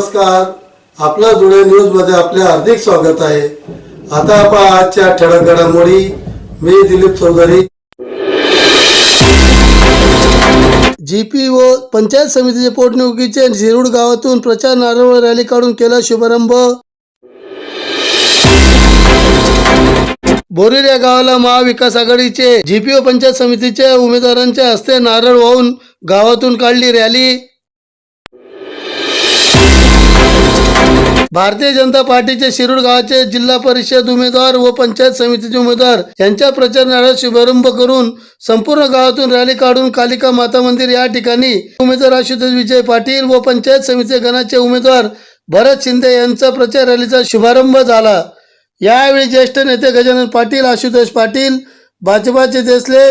नमस्कार. आपला जुळे न्यूजमध्ये आपले हार्दिक स्वागत आहे. आता आपण आजच्या ठळक घडामोडी. मी दिलीप चौधरी. जीपी व पंचायत समितीचे पोटनिवडणुकीचे शिरूड गावातून प्रचार नारळ रॅली काढून केला शुभारंभ. बोरीर या गावाला महाविकास आघाडीचे जीपीओ पंचायत समितीच्या उमेदवारांच्या हस्ते नारळ वाहून गावातून काढली रॅली. भारतीय जनता पार्टीचे शिरूर गावाचे जिल्हा परिषद उमेदवार व पंचायत समितीचे उमेदवार यांच्या प्रचारणाला शुभारंभ करून संपूर्ण गावातून रॅली काढून कालिका माता मंदिर या ठिकाणी उमेदवार आशुतोष विजय पाटील व पंचायत समिती गणाचे उमेदवार भरत शिंदे यांचा प्रचार रॅलीचा शुभारंभ झाला. यावेळी ज्येष्ठ नेते गजानन पाटील आशुतोष पाटील भाजपाचे देसले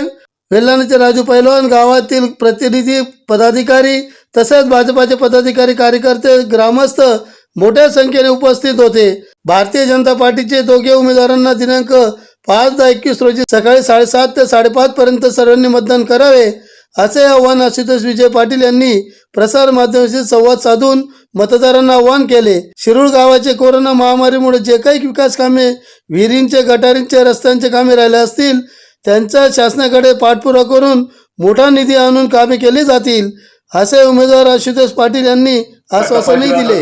वेल्हाणीचे राजू पैलवान गावातील प्रतिनिधी पदाधिकारी तसेच भाजपाचे पदाधिकारी कार्यकर्ते ग्रामस्थ मोठ्या संख्येने उपस्थित होते. भारतीय जनता पार्टीचे दोघे उमेदवारांना दिनांक पाच दहा एकवीस रोजी सकाळी साडेसात ते साडेपाच पर्यंत सर्वांनी मतदान करावे असे आवाहन आशुतोष विजय पाटील यांनी प्रसार माध्यमाशी संवाद साधून मतदारांना आवाहन केले. शिरूर गावाचे कोरोना महामारीमुळे जे काही विकास कामे विहिरींचे गटारींचे रस्त्यांचे कामे राहिले असतील त्यांचा शासनाकडे पाठपुरा करून मोठा निधी आणून कामे केली जातील असे उमेदवार आशुतोष पाटील यांनी आश्वासनही दिले.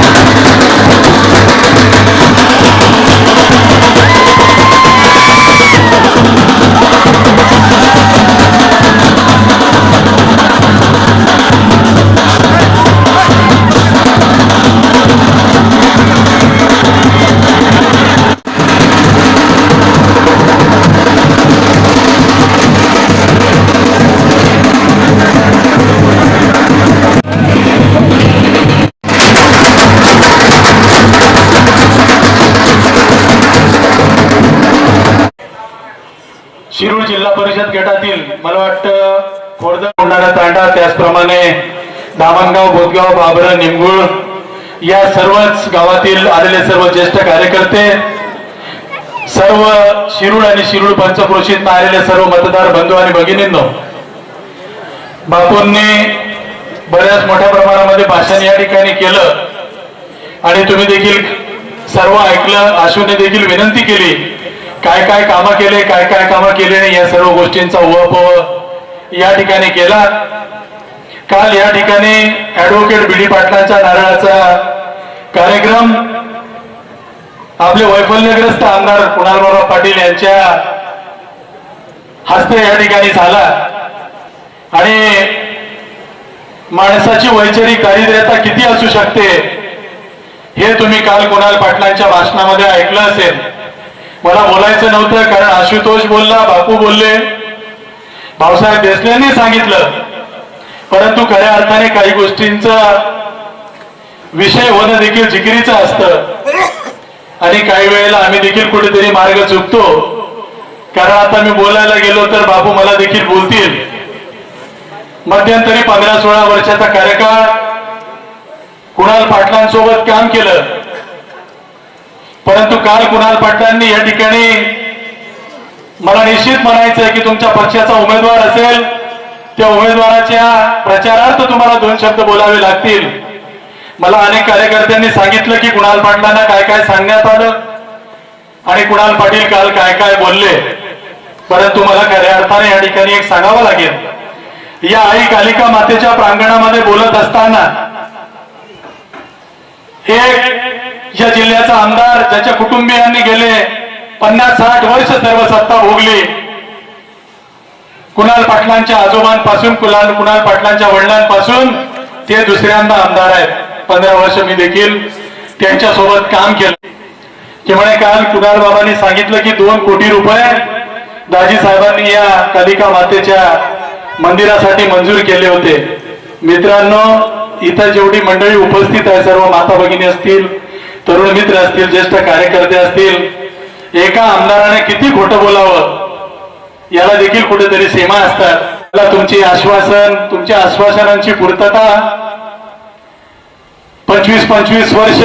शिरूर जिल्हा परिषद गटातील मला वाटतं खोर्द होणारा तांडा त्याचप्रमाणे दामणगाव बोदगाव बाबर निमगुळ या सर्वच गावातील आलेले सर्व ज्येष्ठ कार्यकर्ते सर्व शिरूर आणि शिरूर पंचक्रोशीत आलेले सर्व मतदार बंधू आणि भगिनींनो बापूंनी बऱ्याच मोठ्या प्रमाणामध्ये भाषण या ठिकाणी केलं. आणि तुम्ही देखील सर्व ऐकलं आशूने देखील विनंती केली काय काय कामं केले काय काय कामं केले नाही या सर्व गोष्टींचा उहापोह या ठिकाणी केला. काल या ठिकाणी ऍडव्होकेट बी डी पाटलांच्या नारळाचा कार्यक्रम आपले वैफल्यग्रस्त आमदार कुणालराव पाटील यांच्या हस्ते या ठिकाणी झाला. आणि माणसाची वैचारिक दारिद्र्यता किती असू शकते हे तुम्ही काल कुणाल पाटलांच्या भाषणामध्ये ऐकलं असेल. मला बोलायचं नव्हतं कारण आशुतोष बोलला बापू बोलले. भाऊसाहेब देसलेंनी सांगितलं. परंतु खऱ्या अर्थाने काही गोष्टींचा विषय होणं देखील जिकिरीचं असतं. आणि काही वेळेला आम्ही देखील कुठेतरी मार्ग चुकतो. कारण आता मी बोलायला गेलो तर बापू मला देखील बोलतील. मध्यंतरी पंधरा सोळा वर्षाचा कार्यकाळ कुणाल पाटलांसोबत काम केलं. परंतु काल कुणाल पाटलांनी या ठिकाणी मला निश्चित म्हणायचं आहे की तुमच्या पक्षाचा उमेदवार असेल त्या उमेदवाराच्या प्रचारार्थ तुम्हाला दोन शब्द बोलावे लागतील. मला अनेक कार्यकर्त्यांनी सांगितलं की कुणाल पाटलांना काय काय सांगण्यात आलं आणि कुणाल पाटील काल काय काय बोलले. परंतु मला खऱ्या अर्थाने या ठिकाणी एक सांगावं लागेल. या आई कालिका मातेच्या प्रांगणामध्ये बोलत असताना एक या जिल्ह्याचा आमदार ज्याच्या कुटुंबियांनी गेले पन्नास साठ वर्ष सर्व सत्ता भोगली. कुणाल पाटलांच्या आजोबांपासून कुणाल कुणाल पाटलांच्या वडिलांपासून ते दुसऱ्यांदा आमदार आहेत. पंधरा वर्ष मी देखील त्यांच्यासोबत काम केलं. की म्हणे काल कुणाल बाबांनी सांगितलं की दोन कोटी रुपये दाजी साहेबांनी या कालिका मातेच्या मंदिरासाठी मंजूर केले होते. मित्रांनो इथं जेवढी मंडळी उपस्थित आहे सर्व माता भगिनी असतील तरुण मित्र असतील ज्येष्ठ कार्यकर्ते असतील एका आमदाराने किती खोटं बोलावं याला देखील कुठेतरी सीमा असतात. तुमची आश्वासन तुमच्या आश्वासनांची पूर्तता पंचवीस पंचवीस वर्ष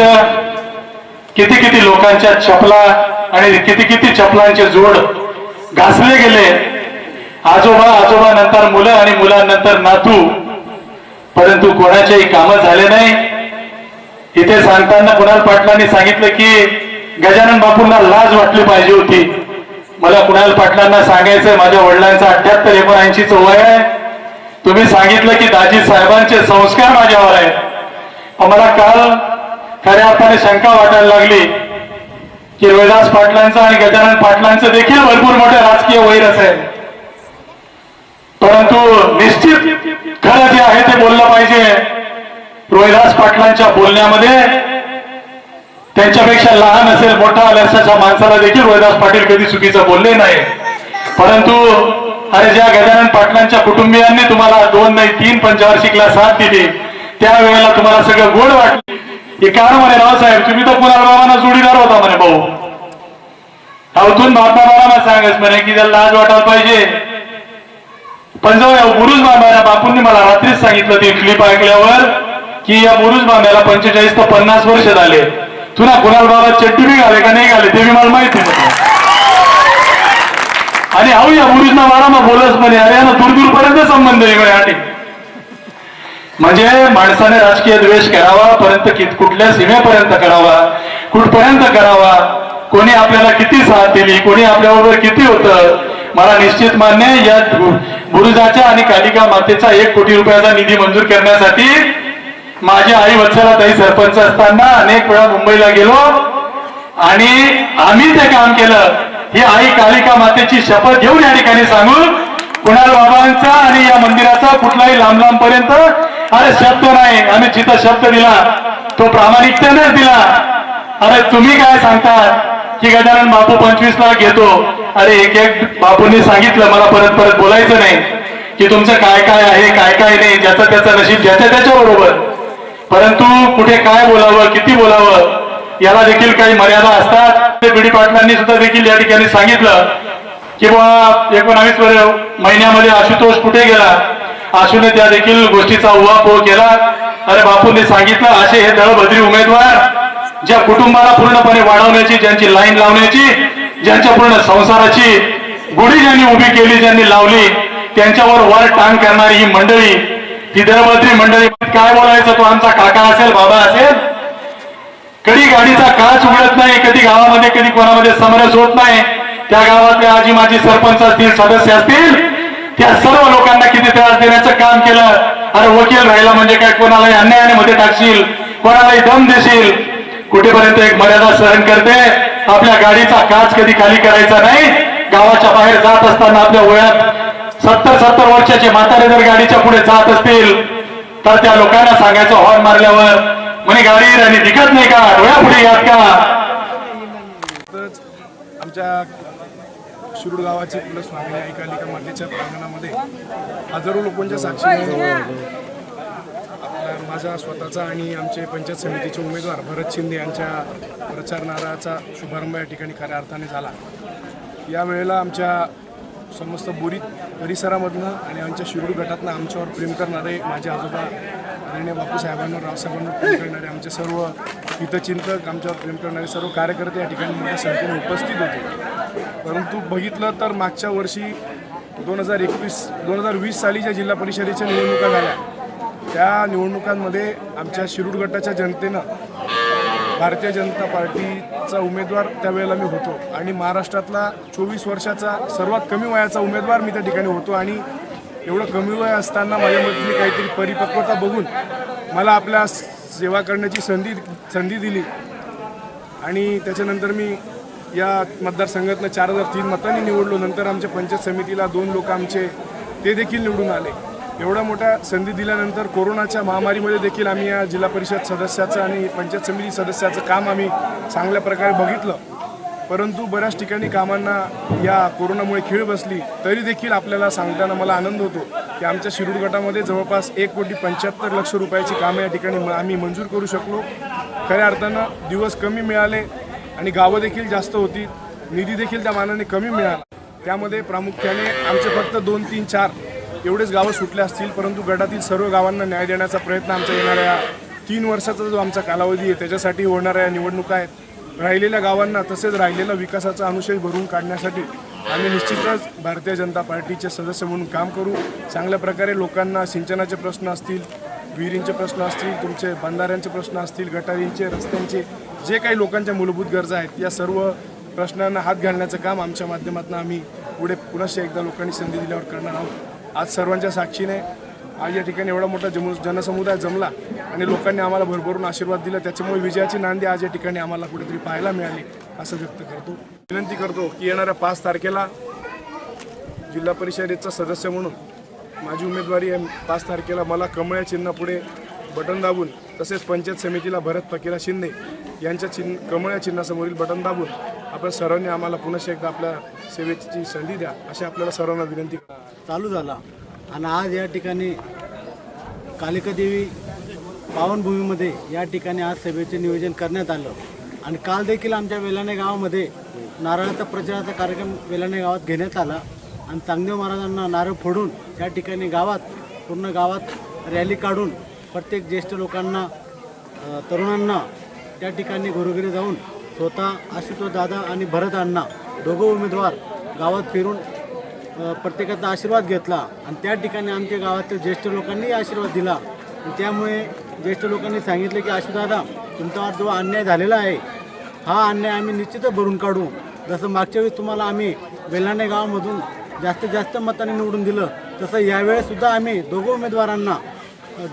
किती किती लोकांच्या चपला आणि किती किती चपलांचे जोड घासले गेले. आजोबा आजोबा नंतर मुलं आणि मुलांनंतर नातू. परंतु कोणाचेही कामं झाले नाही. इथे सांगताना कुणाल पाटलांनी सांगितलं की गजानन बापूंना लाज वाटली पाहिजे होती. मला कुणाल पाटलांना सांगायचंय माझ्या वडिलांचं अठ्याहत्तर एकोणऐंशी वय आहे. तुम्ही सांगितलं की दाजी साहेबांचे संस्कार माझ्यावर आहेत. मला काल खऱ्या अर्थाने शंका वाटायला लागली की रोहिदास पाटलांचं आणि गजानन पाटलांचं देखील भरपूर मोठे राजकीय वैर असेल परंतु निश्चित खरंच जे आहे ते बोललं पाहिजे रोहिदास पाटलांच्या बोलण्यामध्ये त्यांच्यापेक्षा लहान असेल मोठा अशा माणसाला देखील रोहिदास पाटील कधी चुकीचं बोलले नाही. परंतु अरे ज्या गजानन पाटलांच्या कुटुंबियांनी तुम्हाला दोन नाही तीन पंचवार्षिकला साथ दिली त्यावेळेला तुम्हाला सगळं गोड वाटलं. हे कारण म्हणे रावसाहेब तुम्ही तर कुणाल बाबांना जोडीदार होता म्हणे भाऊ. अवतून महात्मा बाबांना सांगच म्हणे की त्याला लाज वाटायला पाहिजे. पण जाऊ गुरुज बाबा बापूंनी मला रात्रीच सांगितलं ती क्लिप ऐकल्यावर की या मुरुज बांधायला पंचेचाळीस ते पन्नास वर्ष झाले. तुला कुणाल बाबा चट्टी बी घाले का नाही घाले ते बी मला माहिती आणि हाऊ या बुरुजना मारा मग बोलच म्हणे अरे ना दूर संबंध आहे म्हणजे माणसाने राजकीय द्वेष करावा परंतु कित कुठल्या सीमेपर्यंत करावा कुठपर्यंत करावा कोणी आपल्याला किती साथ दिली कोणी आपल्याबरोबर किती होतं मला निश्चित मान्य या बुरुजाच्या आणि कालिका मातेचा एक कोटी रुपयाचा निधी मंजूर करण्यासाठी माझ्या आई वत्सला ताई सरपंच असताना अनेक वेळा मुंबईला गेलो आणि आम्ही ते काम केलं. ही आई कालिका मातेची शपथ घेऊन या ठिकाणी सांगून कुणाल बाबांचा आणि या मंदिराचा कुठलाही लांब लांब पर्यंत अरे शब्द नाही आम्ही जिथं शब्द दिला तो प्रामाणिकतेनेच दिला. अरे तुम्ही काय सांगतात? की गजानन बापू पंचवीस लाख घेतो. अरे एक एक बापूंनी सांगितलं मला परत परत बोलायचं नाही. की तुमचं काय काय आहे काय काय नाही ज्याचं त्याचं नशीब ज्याच्या त्याच्या बरोबर परंतु कुठे काय बोलावं किती बोलावं याला देखील काही मर्यादा असतात. ते बीडी पाटलांनी सुद्धा देखील या ठिकाणी सांगितलं की बा एकोणावीस महिन्यामध्ये आशुतोष कुठे गेला? आशूने त्या देखील गोष्टीचा उहापोह केला. अरे बापूंनी सांगितलं असे हे दळभद्री उमेदवार ज्या कुटुंबाला पूर्णपणे वाढवण्याची ज्यांची लाईन लावण्याची ज्यांच्या पूर्ण संसाराची गुढी ज्यांनी उभी केली ज्यांनी लावली त्यांच्यावर वर टांग करणारी ही मंडळी ही दळभद्री मंडळी काय बोलायचं? तो आमचा काका असेल बाबा असेल? कधी गाडीचा काच उघडत नाही कधी गावामध्ये कधी कोणामध्ये समरस होत नाही. त्या गावातले आजी माजी सरपंच असतील सदस्य असतील त्या सर्व लोकांना किती त्रास देण्याचं काम केलं. अरे वकील राहिला म्हणजे काय? कोणालाही अन्यायाने मध्ये टाकशील कोणालाही दम देशील. कुठेपर्यंत एक मर्यादा सहन करते? आपल्या गाडीचा काच कधी खाली करायचा नाही? गावाच्या बाहेर जात असताना आपल्या वयात सत्तर सत्तर वर्षाचे म्हातारे जर गाडीच्या पुढे जात असतील तर त्या लोकांना सांगायचं हॉर्न मारल्यावर म्हणे गाडी आणि दिखत नाही का? डोळ्या पुढे यात का? आमच्या शिरूड गावाची कुलस्वामी आई एका मातेच्या प्रांगणामध्ये हजारो लोकांच्या साक्षीने माझा स्वतःचा आणि आमचे पंचायत समितीचे उमेदवार भरत शिंदे यांच्या प्रचार नारळाचा शुभारंभ या ठिकाणी खऱ्या अर्थाने झाला. यावेळेला आमच्या समस्त बोरीत परिसरामधनं आणि आमच्या शिरूड गटातनं आमच्यावर प्रेम करणारे माझे आजोबा आदरणीय बापूसाहेबांवर रावसाहेबांवर प्रेम करणारे आमचे सर्व हितचिंतक आमच्यावर प्रेम करणारे सर्व कार्यकर्ते या ठिकाणी मोठ्या संख्येने उपस्थित होते. परंतु बघितलं तर मागच्या वर्षी दोन हजार एकवीस दोन हजार वीस साली ज्या जिल्हा परिषदेच्या निवडणुका झाल्या त्या निवडणुकांमध्ये आमच्या शिरूड गटाच्या जनतेनं भारतीय जनता पार्टीचा उमेदवार त्यावेळेला मी होतो. आणि महाराष्ट्रातला चोवीस वर्षाचा सर्वात कमी वयाचा उमेदवार मी त्या ठिकाणी होतो. आणि एवढं कमी वय असताना माझ्यामधली काहीतरी परिपक्वता बघून मला आपल्या सेवा करण्याची संधी संधी दिली. आणि त्याच्यानंतर मी या मतदारसंघातनं चार हजार तीन मतांनी निवडलो. नंतर आमच्या पंचायत समितीला दोन लोक आमचे ते देखील निवडून आले. एवढ्या मोठ्या संधी दिल्यानंतर कोरोनाच्या महामारीमध्ये देखील आम्ही या जिल्हा परिषद सदस्याचं आणि पंचायत समिती सदस्याचं काम आम्ही चांगल्या प्रकारे बघितलं. परंतु बऱ्याच ठिकाणी कामांना या कोरोनामुळे खीळ बसली तरी देखील आपल्याला सांगताना मला आनंद होतो की आमच्या शिरूर गटामध्ये जवळपास एक कोटी पंच्याहत्तर लक्ष रुपयाची कामं या ठिकाणी आम्ही मंजूर करू शकलो. खऱ्या अर्थानं दिवस कमी मिळाले आणि गावं देखील जास्त होती निधी देखील त्या मानाने कमी मिळाला. त्यामध्ये प्रामुख्याने आमचे फक्त दोन तीन चार एवढेच गावं सुटले असतील परंतु गटातील सर्व गावांना न्याय देण्याचा प्रयत्न आमचा येणाऱ्या तीन वर्षाचा जो आमचा कालावधी आहे त्याच्यासाठी होणाऱ्या निवडणुका आहेत. राहिलेल्या गावांना तसेच राहिलेला विकासाचा अनुशेष भरून काढण्यासाठी आम्ही निश्चितच भारतीय जनता पार्टीचे सदस्य म्हणून काम करू. चांगल्या प्रकारे लोकांना सिंचनाचे प्रश्न असतील विहिरींचे प्रश्न असतील तुमचे बंधाऱ्यांचे प्रश्न असतील गटारींचे रस्त्यांचे जे काही लोकांच्या मूलभूत गरजा आहेत या सर्व प्रश्नांना हात घालण्याचं काम आमच्या माध्यमातून आम्ही पुढे पुनश्च एकदा लोकांनी संधी दिल्यावर करणार आहोत. आज सर्वांच्या साक्षीने आज या ठिकाणी एवढा मोठा जमू जनसमुदाय जमला आणि लोकांनी आम्हाला भरभरून आशीर्वाद दिला. त्याच्यामुळे विजयाची नांदी आज या ठिकाणी आम्हाला कुठेतरी पाहायला मिळाली असं व्यक्त करतो. विनंती करतो की येणाऱ्या पाच तारखेला जिल्हा परिषदेचा सदस्य म्हणून माझी उमेदवारी आहे. पाच तारखेला मला कमळ्या चिन्हापुढे बटन दाबून तसेच पंचायत समितीला भरत फकीरा शिंदे यांच्या चिन्ह कमळ्या चिन्हासमोरील बटन दाबून आपण सर्वांनी आम्हाला पुनश्च एकदा आपल्या सेवेची संधी द्या अशी आपल्याला सर्वांना विनंती चालू झाला. आणि आज या ठिकाणी कालिकादेवी पावनभूमीमध्ये या ठिकाणी आज सभेचे नियोजन करण्यात आलं. आणि काल देखील आमच्या वेलाणे गावामध्ये नारळाचा प्रचाराचा कार्यक्रम वेलाणे गावात घेण्यात आला. आणि चांगदेव महाराजांना नारळ फोडून या ठिकाणी गावात पूर्ण गावात रॅली काढून प्रत्येक ज्येष्ठ लोकांना तरुणांना त्या ठिकाणी घरोघरी जाऊन स्वतः आशुतोष दादा आणि भरत अण्णा दोघं उमेदवार गावात फिरून प्रत्येकाचा आशीर्वाद घेतला आणि त्या ठिकाणी आमच्या गावातील ज्येष्ठ लोकांनी आशीर्वाद दिला. त्यामुळे ज्येष्ठ लोकांनी सांगितलं की आशुदादा तुमच्यावर जो अन्याय झालेला आहे हा अन्याय आम्ही निश्चितच भरून काढू. जसं मागच्या वेळेस तुम्हाला आम्ही वेल्हाणे गावामधून जास्तीत जास्त मताने निवडून दिलं तसं यावेळेसुद्धा आम्ही दोघं उमेदवारांना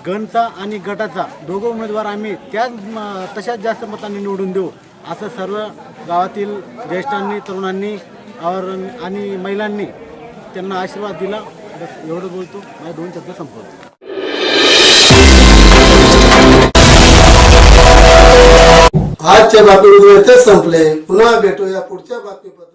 गणचा आणि गटाचा दोघं उमेदवार आम्ही त्याच तशाच जास्त मतांनी निवडून देऊ. असं सर्व गावातील ज्येष्ठांनी तरुणांनी और आणि महिलांनी त्यांना आशीर्वाद दिला. बस एवढं बोलतो. माझ्या दोन शब्द संपवतो. आजच्या बातमीपत्र संपले. पुन्हा भेटूया पुढच्या बातमीपत्रात.